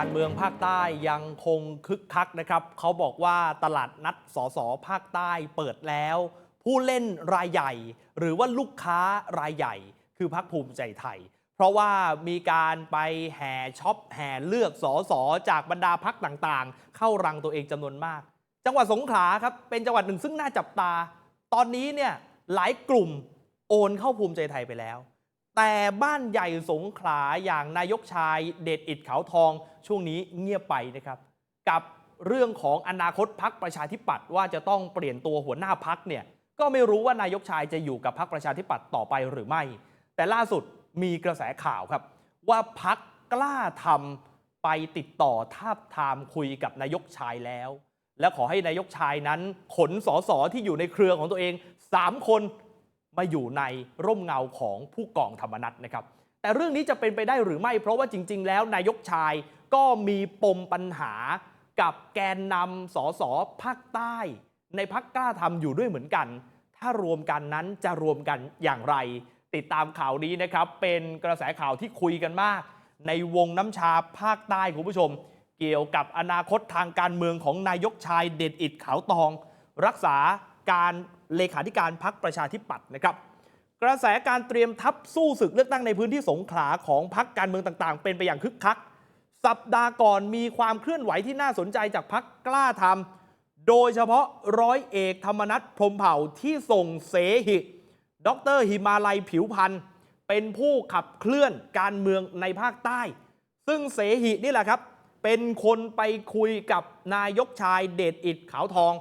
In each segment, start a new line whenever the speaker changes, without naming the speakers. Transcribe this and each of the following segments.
การเมืองภาคใต้ยังคงคึกคักนะครับ เขาบอกว่าตลาดนัดสสภาคใต้เปิดแล้ว ผู้เล่นรายใหญ่ หรือว่าลูกค้ารายใหญ่ คือพักภูมิใจไทย เพราะว่ามีการไปแห่ช็อปแห่เลือกสสจากบรรดาพักต่างๆ เข้ารังตัวเองจำนวนมาก จังหวัดสงขลาครับเป็นจังหวัดหนึ่งซึ่งน่าจับตา ตอนนี้เนี่ยหลายกลุ่มโอนเข้าภูมิใจไทยไปแล้ว แต่บ้านใหญ่สงขลาอย่างนายกชายเดชอิดขาวทองช่วงนี้เงียบไปนะครับ กับเรื่องของอนาคตพักประชาธิปัตย์ว่าจะต้องเปลี่ยนตัวหัวหน้าพักเนี่ยก็ไม่รู้ว่านายกชายจะอยู่กับพักประชาธิปัตย์ต่อไปหรือไม่ แต่ล่าสุดมีกระแสข่าวครับ ว่าพักกล้าทำไปติดต่อทาบทามคุยกับนายกชายแล้ว และขอให้นายกชายนั้นขนสสที่อยู่ในเครือของตัวเอง 3 คน มาอยู่ในร่มเงาของผู้กองธรรมนัฐนะครับ แต่เรื่องนี้จะเป็นไปได้หรือไม่ เพราะว่าจริง ๆ แล้วนายกชายก็มีปมปัญหากับแกนนำสสภาคใต้ ในพักกล้าทำอยู่ด้วยเหมือนกัน ถ้ารวมกันนั้นจะรวมกันอย่างไร ติดตามข่าวนี้นะครับ เป็นกระแสข่าวที่คุยกันมาก ในวงน้ำชาภาคใต้คุณผู้ชม เกี่ยวกับอนาคตทางการเมืองของนายกชายเด่นอิดขาวตอง รักษาการ เลขาธิการพักประชาธิปัตย์นะครับ กระแสการเตรียมทัพสู้ศึกเลือกตั้งในพื้นที่สงขลาของพักการเมืองต่างๆ เป็นไปอย่างคึกคัก สัปดาห์ก่อนมีความเคลื่อนไหวที่น่าสนใจจากพักกล้าทำโดยเฉพาะร้อยเอกธรรมนัฐพรมเผ่าที่ส่งเสหิดรหิมาลัยผิวพันธ์เป็นผู้ขับเคลื่อนการเมืองในภาคใต้ ซึ่งเสหินี่แหละครับ เป็นคนไปคุยกับนายกชายเดชอิดขาวทอง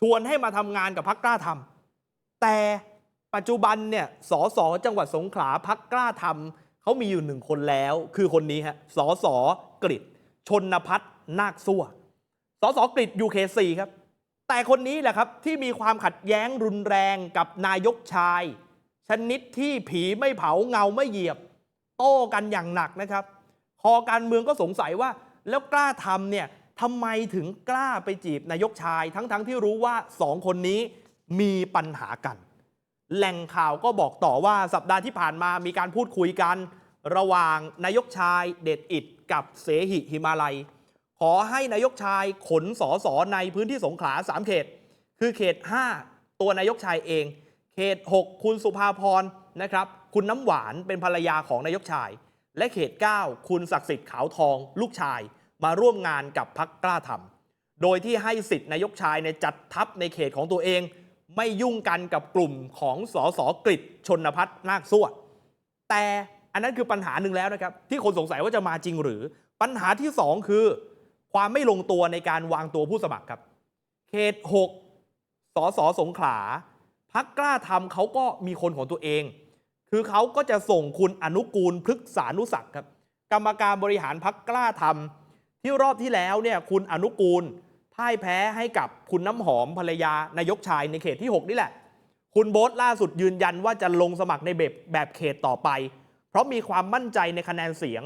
ชวนให้มาทำงานกับพักกล้าทำแต่ปัจจุบันเนี่ยสสจังหวัดสงขลาพักกล้าทำเขามีอยู่หนึ่งคนแล้ว คือคนนี้ฮะสสกฤษชนพัฒนาคสั่วสสกฤษอยู่เขตสี่ครับแต่คนนี้แหละครับที่มีความขัดแย้งรุนแรงกับนายกชาย ชนิดที่ผีไม่เผาเงาไม่เหยียบ โต้กันอย่างหนักนะครับ คอการเมืองก็สงสัยว่าแล้วกล้าทำเนี่ย ทำไมถึงกล้าไปจีบนายกชาย ทั้งๆทที่รู้ว่าสองคนนี้มีปัญหากัน แหล่งข่าวก็บอกต่อว่าสัปดาห์ที่ผ่านมามีการพูดคุยกัน ระหว่างนายกชายเดชอิดกับเสหิหิมาลัย ขอให้นายกชายขนสอสอในพื้นที่สงขลา3เขต คือเขต 5 ตัวนายกชายเอง เขต 6 คุณสุภาพรนะครับ คุณน้ำหวานเป็นภรรยาของนายกชาย และเขต 9 คุณศักดิ์สิทธิ์ขาวทองลูกชาย มาร่วมงานกับพักกล้าทำโดยที่ให้สิทธิ์นายกชายในจัดทัพในเขตของตัวเอง ไม่ยุ่งกันกับกลุ่มของสอสอกฤษชนพัฒนาคสั่วแต่อันนั้นคือปัญหาหนึ่งแล้วนะครับ ที่คนสงสัยว่าจะมาจริงหรือ ปัญหาที่ 2 คือ ความไม่ลงตัวในการวางตัวผู้สมัครครับ เขต 6 สสสงขลาพักกล้าทำเขาก็มีคนของตัวเอง คือเขาก็จะส่งคุณอนุกูลพฤกษานุศักครับ กรรมการบริหารพักกล้าทำ ที่รอบที่แล้วเนี่ยคุณอนุกูลพ่ายแพ้ให้กับคุณน้ำหอมภรรยานายกชายในเขตที่ 6 นี่แหละ คุณโบ๊ทล่าสุดยืนยันว่าจะลงสมัครในแบบแบบเขตต่อไป เพราะมีความมั่นใจในคะแนนเสียง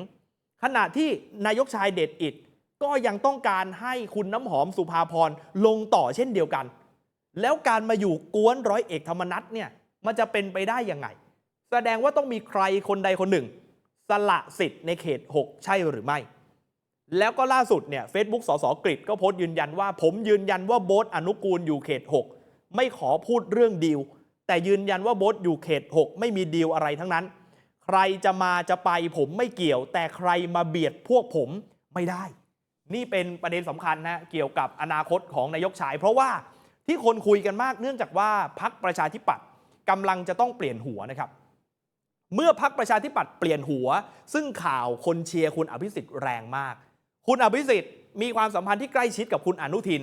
ขณะที่นายกชายเดชอิดก็ยังต้องการให้คุณน้ำหอมสุภาพรลงต่อเช่นเดียวกัน แล้วการมาอยู่กวนร้อยเอกธรรมนัฐเนี่ยมันจะเป็นไปได้ยังไง แสดงว่าต้องมีใครคนใดคนหนึ่ง สละสิทธิ์ในเขต 6 ใช่หรือไม่ แล้วก็ล่าสุดเนี่ยเฟซบุ๊กสสกฤษก็โพสต์ยืนยันว่า ผมยืนยันว่าโบ๊ทอนุกูลอยู่เขต 6 ไม่ขอพูดเรื่องดีล แต่ยืนยันว่าโบ๊ทอยู่เขต 6 ไม่มีดีลอะไรทั้งนั้น ใครจะมาจะไปผมไม่เกี่ยว แต่ใครมาเบียดพวกผมไม่ได้ นี่เป็นประเด็นสำคัญนะเกี่ยวกับอนาคตของนายกชาย เพราะว่าที่คนคุยกันมากเนื่องจากว่าพักประชาธิปัตย์กำลังจะต้องเปลี่ยนหัวนะครับเมื่อพักประชาธิปัตย์เปลี่ยนหัว ซึ่งข่าวคนเชียร์คุณอภิสิทธิ์แรงมาก คุณอภิสิทธิ์มีความสัมพันธ์ที่ใกล้ชิดกับคุณอนุทิน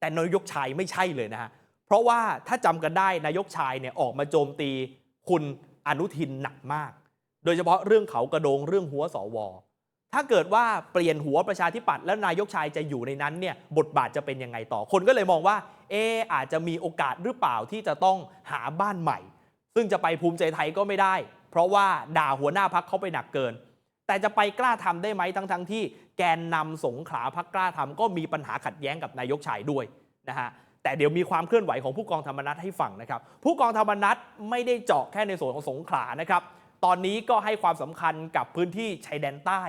แต่นายกชายไม่ใช่เลยนะฮะเพราะว่าถ้าจำกันได้นายกชายเนี่ยออกมาโจมตีคุณอนุทินหนักมาก โดยเฉพาะเรื่องเขากระโดงเรื่องหัวสวถ้าเกิดว่าเปลี่ยนหัวประชาธิปัตย์แล้วนายกชายจะอยู่ในนั้นเนี่ยบทบาทจะเป็นยังไงต่อคนก็เลยมองว่า เอออาจจะมีโอกาสหรือเปล่าที่จะต้องหาบ้านใหม่ ซึ่งจะไปภูมิใจไทยก็ไม่ได้ เพราะว่าด่าหัวหน้าพักเขาไปหนักเกิน แต่จะไปกล้าทำได้ไหมทั้งทั้งที่ แกนนำสงขลาพักกล้าทำก็มีปัญหาขัดแย้งกับนายกชายด้วยนะฮะแต่เดี๋ยวมีความเคลื่อนไหวของผู้กองธรรมนัฐให้ฟังนะครับ ผู้กองธรรมนัฐไม่ได้เจาะแค่ในส่วนของสงขลานะครับ ตอนนี้ก็ให้ความสำคัญกับพื้นที่ชายแดนใต้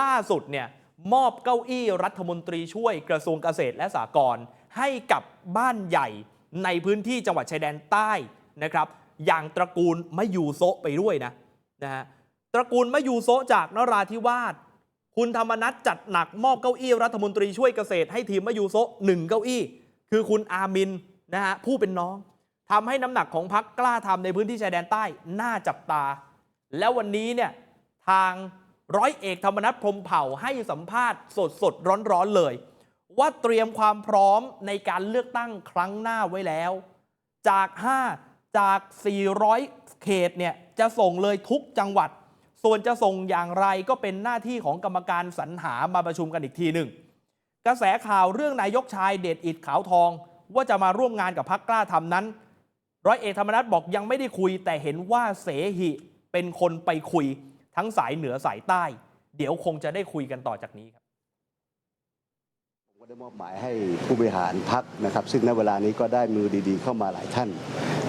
ล่าสุดเนี่ยมอบเก้าอี้รัฐมนตรีช่วยกระทรวงเกษตรและสหกรณ์ให้กับบ้านใหญ่ในพื้นที่จังหวัดชายแดนใต้นะครับ อย่างตระกูลมะยูโซไปด้วยนะนะฮะตระกูลมะยูโซจากนราธิวาส คุณธรรมนัฐจัดหนักมอบเก้าอี้รัฐมนตรีช่วยเกษตรให้ทีมมะยูโซะหนึ่งเก้าอี้ คือคุณอามินนะฮะผู้เป็นน้องทำให้น้ำหนักของพักกล้าทำในพื้นที่ชายแดนใต้น่าจับตา แล้ววันนี้เนี่ยทางร้อยเอกธรรมนัฐพรมเผ่าให้สัมภาษณ์สดสดร้อนร้อนๆเลย ว่าเตรียมความพร้อมในการเลือกตั้งครั้งหน้าไว้แล้ว จาก 5 จาก 400 เขตเนี่ยจะส่งเลยทุกจังหวัด ส่วนจะส่งอย่างไรก็เป็นหน้าที่ของกรรมการสรรหามาประชุมกันอีกทีหนึ่ง กระแสข่าวเรื่องนายกชายเดชอิดขาวทอง ว่าจะมาร่วมงานกับพักกล้าทำนั้น ร้อยเอกธรรมนัฐบอกยังไม่ได้คุย แต่เห็นว่าเสหิเป็นคนไปคุย ทั้งสายเหนือสายใต้ เดี๋ยวคงจะได้คุยกันต่อจากนี้ครับ
ได้มอบหมายให้ผู้บริหารพักนะครับ ซึ่งในเวลานี้ก็ได้มือดีๆ เข้ามาหลายท่าน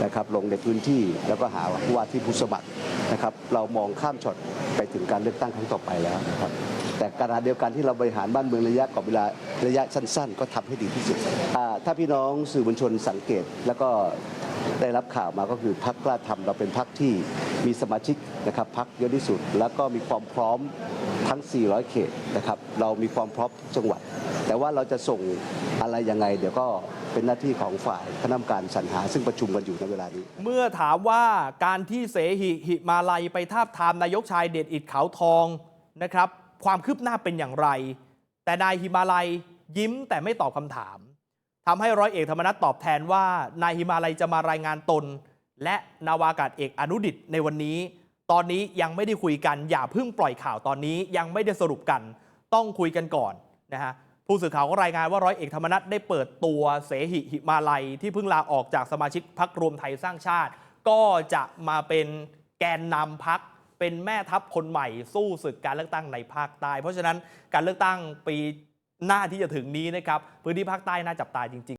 นะครับ ลงในพื้นที่แล้วก็หาผู้ว่าที่ผู้สมัครนะครับ เรามองข้ามช็อตไปถึงการเลือกตั้งครั้งต่อไปแล้วนะครับแต่ขณะเดียวกันที่เราบริหารบ้านเมืองระยะกรอบเวลาระยะสั้น ๆ ก็ทำให้ดีที่สุด ถ้าพี่น้องสื่อมวลชนสังเกตแล้วก็ได้รับข่าวมาก็คือพักกล้าทำเราเป็นพักที่มีสมาชิกนะครับพักเยอะที่สุด แล้วก็มีความพร้อม ทั้ง 400 เขตนะครับ เรามีความพร้อมทุกจังหวัด แต่ว่าเราจะส่งอะไรยังไง เดี๋ยวก็เป็นหน้าที่ของฝ่ายคณะกรรมการสรรหาซึ่งประชุมกันอยู่ในเวลานี้
เมื่อถามว่าการที่เสหิหิมาลัยไปทาบทามนายกชายเดชอิดขาวทองนะครับ ความคืบหน้าเป็นอย่างไร แต่นายหิมาลัยยิ้มแต่ไม่ตอบคำถามทำให้ร้อยเอกธรรมนัฐตอบแทนว่านายหิมาลัยจะมารายงานตน และนาวากาศเอกอนุดิตในวันนี้ ตอนนี้ยังไม่ได้คุยกัน อย่าเพิ่งปล่อยข่าวตอนนี้ยังไม่ได้สรุปกัน ต้องคุยกันก่อนนะฮะผู้สื่อข่าวก็รายงานว่าร้อยเอกธรรมนัฐได้เปิดตัวเสหิหิมาลัย ที่เพิ่งลาออกจากสมาชิกพักรวมไทยสร้างชาติ ก็จะมาเป็นแกนนำพักเป็นแม่ทัพคนใหม่สู้ศึกการเลือกตั้งในภาคใต้ เพราะฉะนั้นการเลือกตั้งปีหน้าที่จะถึงนี้นะครับพื้นที่ภาคใต้น่าจับตาจริงๆ